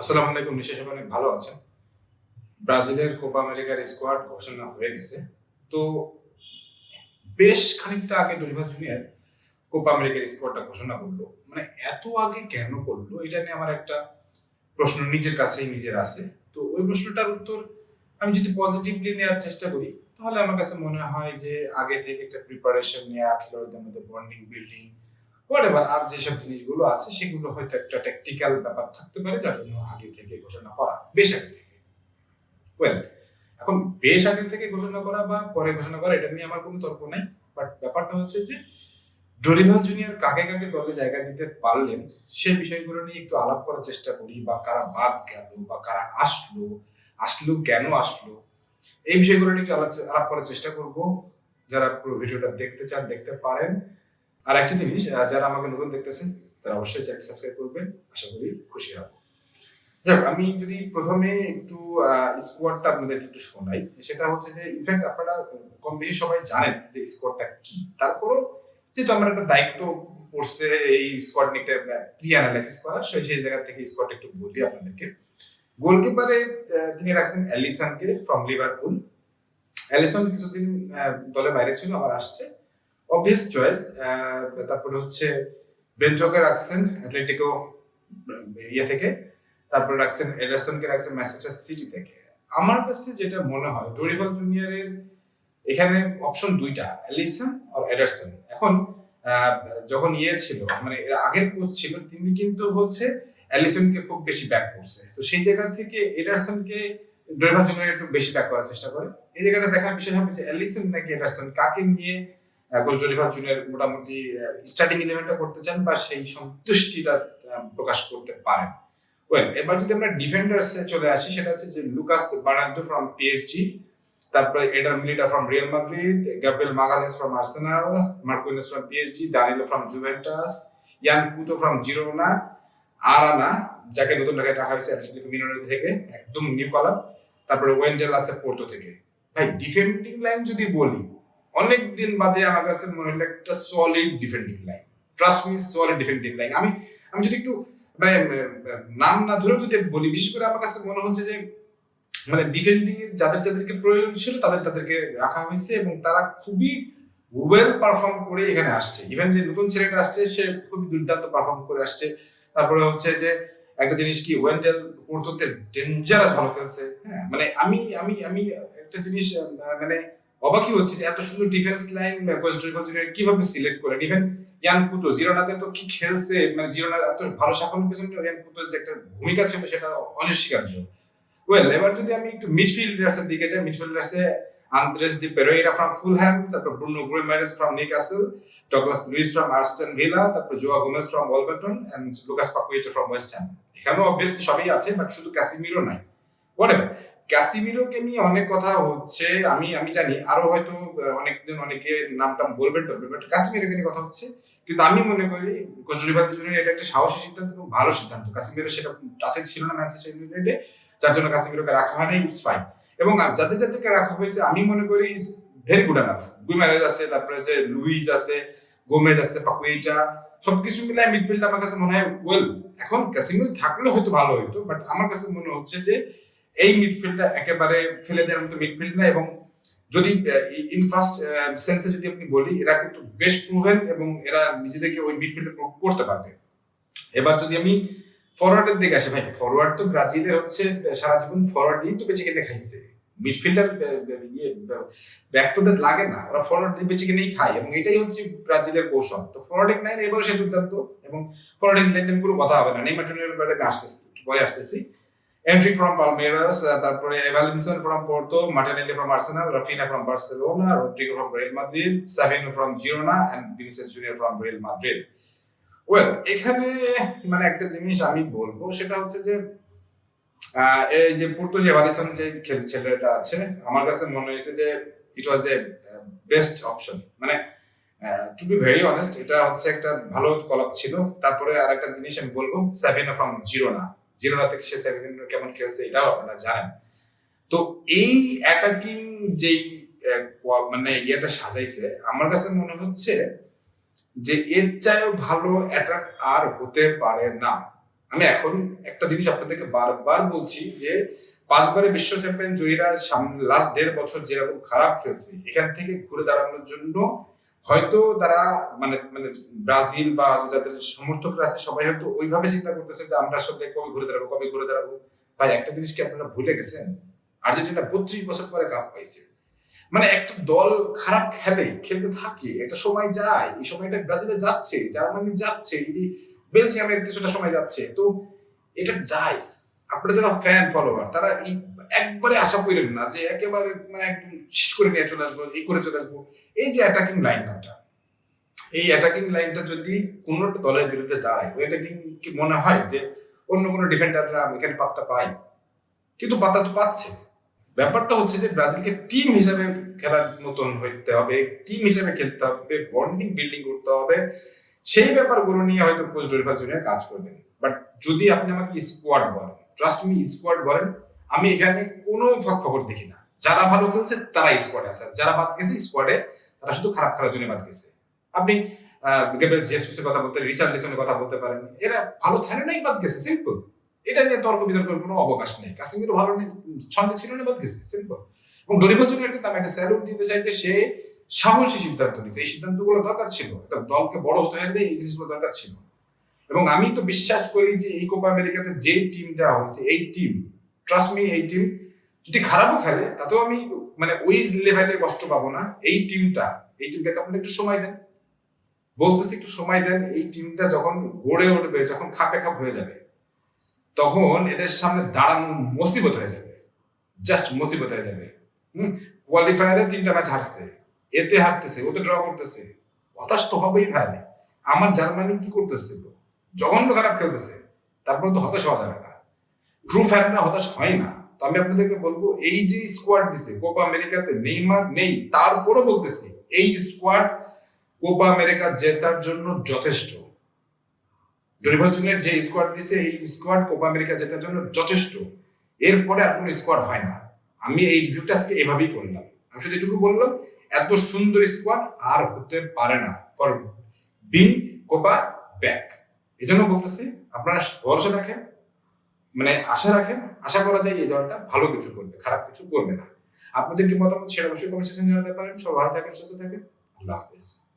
আসসালামু আলাইকুম সবাই অনেক ভালো আছেন। ব্রাজিলের কোপা আমেরিকার স্কোয়াড ঘোষণা হয়ে গেছে। তো বেশ খানিকটা আগে ডলিভার জুনিয়র কোপা আমেরিকার স্কোয়াডটা ঘোষণা করল। মানে এত আগে কেন করল, এটা নিয়ে আমার একটা প্রশ্ন নিজের কাছেই নিজের আছে। তো ওই প্রশ্নটার উত্তর আমি যদি পজিটিভলি নেওয়ার চেষ্টা করি, তাহলে আমার কাছে মনে হয় যে আগে থেকে একটা প্রিপারেশন নেওয়া খেলোয়াড়দের মধ্যে বন্ডিং বিল্ডিং হোয়াটএভার আর যেসব জিনিসগুলো আছে, সেগুলো হয়তো একটা ট্যাকটিক্যাল ব্যাপার থাকতে পারে, যার জন্য আগে থেকে ঘোষণা করা, বেশ আগে থেকে। ওয়েল এখন বেশ আগে থেকে ঘোষণা করা বা পরে ঘোষণা করা, এটা নিয়ে আমার কোনো তর্ক নাই। বাট ব্যাপারটা হচ্ছে যে ডরিভার জুনিয়র কাকে কাকে দলে জায়গা দিতে পারলেন, সে বিষয়গুলো নিয়ে একটু আলাপ করার চেষ্টা করি, বা কারা বাদ গেল, বা কারা আসলো আসলো কেন আসলো, এই বিষয়গুলো নিয়ে একটু আলাপ করার চেষ্টা করব। যারা পুরো ভিডিওটা দেখতে চান, দেখতে পারেন। আর একটা জিনিস যারা আমাকে নতুন দেখতেছেন, তারা অবশ্যই চ্যানেল সাবস্ক্রাইব করবেন। আশা করি খুশি হব। যাক, আমি যদি প্রথমে একটু স্কোয়াডটা আপনাদের একটু শোনাই। সেটা হচ্ছে যে ইনফ্যাক্ট আপনারা কম বেশি সবাই জানেন যে স্কোয়াডটা কি। তারপরও যেহেতু আমার একটা দায়িত্ব পড়ছে এই স্কোয়াড নিয়ে প্রি অ্যানালাইসিস করার, সেই সেই জায়গা থেকে স্কোয়াডটা একটু বলি আপনাদেরকে। গোলকিপারে তিনি রাখছেন অ্যালিসনকে ফ্রম লিভারপুল অ্যালিসন কিছুদিন দলে বাইরে ছিল, আবার আসছে। অবভিয়াস চয়েস তারপরে হচ্ছে বেঞ্চকে রাখছেন অ্যাটলেটিকো ইয়ে থেকে, তারপরে রাখছেন এডারসনকে রাখছেন ম্যানচেস্টার সিটি থেকে। আমার কাছে যেটা মনে হয় ডোরিভাল জুনিয়রের এখানে অপশন দুইটা অ্যালিসন আর এডারসন এখন যখন ইয়ে ছিল মানে এর আগের কোচ ছিল, তিনি কিন্তু হচ্ছে অ্যালিসনকে খুব বেশি ব্যাক করছে। তো সেই জায়গা থেকে এডারসনকে ড্রাইভার জুনিয়র একটু বেশি ব্যাক করার চেষ্টা করে। এই জায়গাটা দেখার বিষয় হবে যে অ্যালিসন নাকি এডারসন কাকে নিয়ে কোচ ডলিভার মোটামুটি স্টার্টিং ইলেভেনটা করতে চান বা সেই সন্তুষ্টিটা প্রকাশ করতে পারেন। ওয়েল এবার যদি আমরা ডিফেন্ডার্সে চলে আসি, সেটা হচ্ছে যে লুকাস বার্নার্ডো ফ্রম পিএসজি তারপরে Eder Militao from Real Madrid Gabriel Magalhaes from Arsenal Marquinhos from PSG Danilo from Juventus Yan Couto from Girona Arana যাকে নতুন ঢাকায় রাখা হয়েছে অ্যাটলেটিকো মিনোরি থেকে, একদম নিউ কলার তারপরে ওয়েন্ডেল আছে পোর্তো থেকে। ভাই ডিফেন্ডিং লাইন যদি বলি অনেক দিন বাদে আমার কাছে মনে হলো একটা solid defending line trust me solid defending line আমি আমি যদি একটু মানে নাম না ধরেও যদি বলি, বিশেষ করে আমার কাছে মনে হচ্ছে যে মানে ডিফেন্ডিং যাদের, যাদেরকে প্রয়োজন ছিল, তাদের, তাদেরকে রাখা হয়েছে এবং তারা খুবই ওয়েল পারফর্ম করে এখানে আসছে। ইভেন যে নতুন ছেলেটা আসছে, সে খুবই দুর্দান্ত পারফর্ম করে আসছে। তারপরে হচ্ছে যে, একটা জিনিস কি ওয়েন্ডেল পোর্তোতে ডেঞ্জারাস ভালো খেলছে। হ্যাঁ মানে আমি আমি আমি একটা জিনিস মানে অবাকই হচ্ছে এত সুন্দর ডিফেন্স লাইন কোচ কীভাবে সিলেক্ট করেন? ইভেন ইয়ান কুটো জিরোনাতে তো কি খেলছে? মানে জিরোনার এত ভালো সাফল্য পেছনে ইয়ান কুটোর যে একটা ভূমিকা ছিল সেটা অনস্বীকার্য। ওয়েল এবার যদি আমি একটু মিডফিল্ডার্সের দিকে যাই মিডফিল্ডার্সে Andreas de Pereira from Fulham তারপর Bruno Guimaraes from Newcastle Douglas Luiz from Aston Villa তারপর Joao Gomes from Wolverhampton and Lucas Paqueta from West Ham এখানেও অবভিয়াসলি সবই আছে বাট শুধু ক্যাসিমিরো নাই। হোয়াটএভার ক্যাসিমিরোকে নিয়ে অনেক কথা হচ্ছে। আমি আমি জানি, আরও হয়তো অনেকজন অনেকে নামটা বলবেন টলবেন বাট ক্যাসিমিরোকে নিয়ে কথা হচ্ছে। কিন্তু আমি মনে করি কোচ জন্য এটা একটা সাহসী সিদ্ধান্ত এবং ভালো সিদ্ধান্ত। কাসিমিরো সেটা টাচে ছিল না ম্যানচেস্টার ইউনাইটেডে, যার জন্য কাসিমিরোকে রাখা হয় না ইটস ফাইন এবং যাদের যাদেরকে রাখা হয়েছে, আমি মনে করি is very good enough Guimaraes আছে, তারপরে যে লুইজ আছে গোমেজ আছে পাকুইটা সবকিছু মিলে মিডফিল্ড আমার কাছে মনে হয় ওয়েল এখন কাসিমিরো থাকলে হয়তো ভালো হতো বাট আমার কাছে মনে হচ্ছে যে এই মিডফিল্ডটা একেবারে ফেলে দেওয়ার মতো মিডফিল্ড না এবং যদি ইন ফার্স্ট সেন্সে যদি আপনি বলি, এরা কিন্তু বেশ প্রুভেন এবং এরা নিজেদেরকে ওই মিডফিল্ডে করতে পারবে। এবার যদি আমি ফরওয়ার্ডের দিকে আসি, ভাই ফরওয়ার্ড তো ব্রাজিলের হচ্ছে, সারা জীবন ফরওয়ার্ড দিয়েই তো বেঁচে কিনে খাইছে। মিডফিল্ডার ইয়ে ব্যাক তো লাগে না, ওরা ফরওয়ার্ড দিয়ে বেঁচে কিনেই খায় এবং এটাই হচ্ছে ব্রাজিলের কৌশল। তো ফরওয়ার্ডিং লাইন এবারও সে দুর্দান্ত এবং ফরওয়ার্ডিং লাইন কোনো কথা হবে না। নেইমার জুনিয়র ব্যাপারে আসতেছি পরে আসতেছি। এন্ট্রি ফ্রম পালমেরাস তারপরে Evanilson from Porto Martinelli from Arsenal Raphinha from Barcelona Rodrygo from Real Madrid Savinho from Girona and Vinicius Junior from Real Madrid well এখানে মানে একটা জিনিস আমি বলব, সেটা হচ্ছে যে এই যে পোর্তো যে এভালিসন যে ছেলেটা আছে, আমার কাছে মনে হয়েছে যে it was a best option মানে টু বি ভেরি অনেস্ট এটা হচ্ছে একটা ভালো কলাপ ছিল। তারপরে আর একটা জিনিস আমি বলব সেভেন ফ্রম জিরোনা জিরোনা থেকে সে সেভেন কেমন খেলছে এটাও আপনারা জানেন। তো এই অ্যাটাকিং যেই মানে ইয়েটা সাজাইছে, আমার কাছে মনে হচ্ছে যে এর চাইও ভালো অ্যাটাক আর হতে পারে না। আমি এখন একটা জিনিস আপনাদেরকে বারবার বলছি যে পাঁচবারে বিশ্ব চ্যাম্পিয়ন জয়ীরা লাস্ট দেড় বছর যেরকম খারাপ খেলছে, এখান থেকে ঘুরে দাঁড়ানোর জন্য হয়তো তারা মানে মানে ব্রাজিল বা যাদের সমর্থকরা আছে, সবাই হয়তো ওইভাবে চিন্তা করতেছে যে আমরা আসলে কবে ঘুরে দাঁড়াবো, কবে ঘুরে দাঁড়াবো। ভাই, একটা জিনিস কি আপনারা ভুলে গেছেন? আর্জেন্টিনা বত্রিশ বছর পরে কাপ পাইছে। মানে একটা দল খারাপ খেলে, খেলতে থাকে, একটা সময় যায়, এই সময়টা ব্রাজিলে যাচ্ছে, জার্মানি যাচ্ছে, এই যে বেলজিয়ামের কিছুটা সময় যাচ্ছে, তো এটা যায়। আপনারা যারা ফ্যান ফলোয়ার তারা এই একবারে আশা করেন না যে একেবারে মানে একদম শেষ করে নিয়ে চলে আসব, এই করে চলে আসব। এই যে অ্যাটাকিং লাইনটা এই অ্যাটাকিং লাইনটা যদি কোনো দলের বিরুদ্ধে দাঁড়ায় ওই অ্যাটাকিং কি মনে হয় যে অন্য কোনো ডিফেন্ডাররা এখানে পাত্তা পায়? কিন্তু পাত্তা তো পাচ্ছে। ব্যাপারটা হচ্ছে যে ব্রাজিলকে টিম হিসেবে খেলার মতন হইতে হবে টিম হিসেবে খেলতে হবে বন্ডিং বিল্ডিং করতে হবে। সেই ব্যাপারগুলো নিয়ে হয়তো কোচ ডরিফাল জুনিয়র কাজ করবেন। বাট যদি আপনি আমাকে স্কোয়াড বলেন ট্রাস্ট মি স্কোয়াড বলেন, আমি এখানে কোনো ফাঁক খবর দেখি না। যারা ভালো খেলছে তারা স্কোয়াডে আছে। যারা বাদ গেছে স্কোয়াডে তারা শুধু খারাপ খেলার জন্য বাদ গেছে। আপনি গেবেল জেসুসের কথা বলতে রিচার্ড লিসনের কথা বলতে পারেন। এরা ভালো খেলে নাই, বাদ গেছে সিম্পল এটা নিয়ে তর্ক বিতর্কের কোনো অবকাশ নেই। কাশ্মীরও ভালো নেই ছন্দে ছিল না, বাদ গেছে সিম্পল এবং ডরিফাল জুনিয়র কিন্তু আমি একটা স্যালুট দিতে চাই যে সে সাহসী সিদ্ধান্ত নিয়েছে। এই সিদ্ধান্তগুলো দরকার ছিল। একটা দলকে বড় হতে হলে এই জিনিসগুলো দরকার ছিল। এবং আমি তো বিশ্বাস করি যে এই কোপা আমেরিকাতে যে টিম দেওয়া হয়েছে, এই টিম ট্রাস্ট মি এই টিম যদি খারাপও খেলে, তাতেও আমি মানে ওই লেভেলের কষ্ট পাবো না। এই টিমটা এই টিমটাকে আপনি একটু সময় দেন। বলতেছি একটু সময় দেন, এই টিমটা যখন গড়ে উঠবে, যখন খাপে খাপ হয়ে যাবে, তখন এদের সামনে দাঁড়ানো মুসিবত হয়ে যাবে। জাস্ট মুসিবত হয়ে যাবে। হুম? কোয়ালিফায়ারে তিনটা ম্যাচ হারছে। এতে হারতেছে, ওতে ড্র করতেছে। হতাশ তো হবেই ভাই। আমার জার্মানি কি করতেছিল জঘন্য খারাপ খেলতেছে, তারপর তো হতাশ হওয়া যাবে না। ট্রু ফ্যানরা হতাশ হয় না। তো আমি আপনাদেরকে বলব, এই যে স্কোয়াড দিছে কোপা আমেরিকাতে নেইমার নেই, তারপরও বলতেছি, এই স্কোয়াড কোপা আমেরিকা জেতার জন্য যথেষ্ট। ডরিভাল জুনিয়র যে স্কোয়াড দিছে, এই স্কোয়াড কোপা আমেরিকা জেতার জন্য যথেষ্ট। এরপরে আর কোনো স্কোয়াড হয় না। আমি এই রিভিউটা আজকে এভাবেই করলাম। আমি শুধু এটুকু বললাম, এত সুন্দর স্কোয়াড আর হতে পারে না। ফর বিং কোপা ব্যাক এই জন্য বলতেছি, আপনারা ভরসা রাখেন মানে আশা রাখেন, আশা করা যায় এই দলটা ভালো কিছু করবে, খারাপ কিছু করবে না। আপনাদের কি মতামত সেটা অবশ্যই কমেন্ট সেকশনে জানাতে পারেন। সব ভালো থাকেন, সুস্থ থাকেন। আল্লাহ হাফিজ।